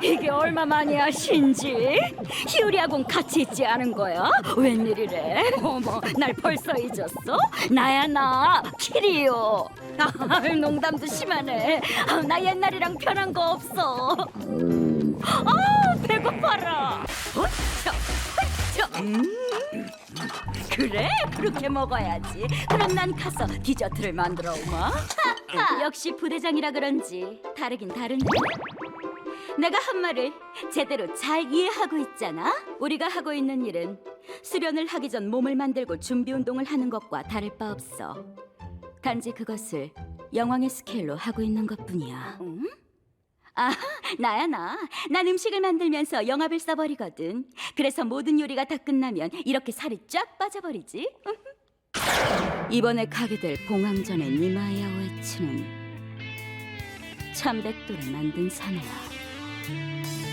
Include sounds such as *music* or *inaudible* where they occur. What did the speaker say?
이게 얼마 만이야 신지? 희우리하고는 같이 있지 않은 거야? 웬일이래? 어머 날 벌써 잊었어? 나야 나 키리요 아, 농담도 심하네 아, 나 옛날이랑 변한 거 없어 아 배고파라 어쩌. 음. 그래 그렇게 먹어야지 그럼 난 가서 디저트를 만들어 오마 *laughs* 역시 부대장이라 그런지 다르긴 다른데 내가 한 말을 제대로 잘 이해하고 있잖아. 우리가 하고 있는 일은 수련을 하기 전 몸을 만들고 준비 운동을 하는 것과 다를 바 없어. 단지 그것을 영왕의 스케일로 하고 있는 것뿐이야. 응? 아, 나야 나. 난 음식을 만들면서 영합을 써버리거든. 그래서 모든 요리가 다 끝나면 이렇게 살이 쫙 빠져버리지. *laughs* 이번에 가게 될 봉황전의 니마야 오에츠는 참백도를 만든 사내야. you.